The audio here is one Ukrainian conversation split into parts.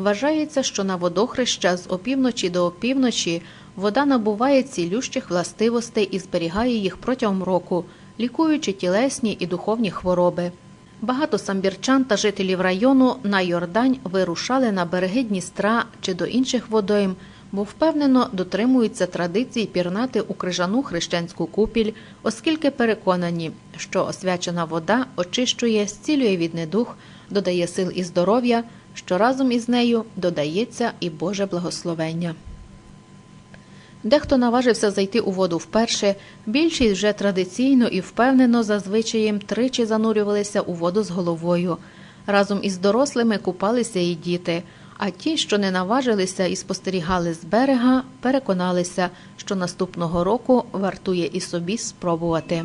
Вважається, що на водохреща з опівночі до опівночі вода набуває цілющих властивостей і зберігає їх протягом року, лікуючи тілесні і духовні хвороби. Багато самбірчан та жителів району на Йордань вирушали на береги Дністра чи до інших водойм, бо впевнено дотримуються традиції пірнати у крижану хрещенську купіль, оскільки переконані, що освячена вода очищує, зцілює від недух, додає сил і здоров'я, що разом із нею додається і Боже благословення. Дехто наважився зайти у воду вперше, більшість вже традиційно і впевнено за тричі занурювалися у воду з головою. Разом із дорослими купалися і діти. А ті, що не наважилися і спостерігали з берега, переконалися, що наступного року вартує і собі спробувати.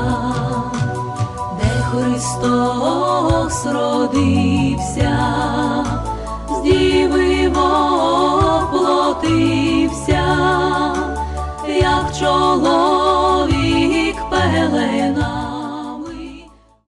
Христос родився, з діви воплотився, як чоловік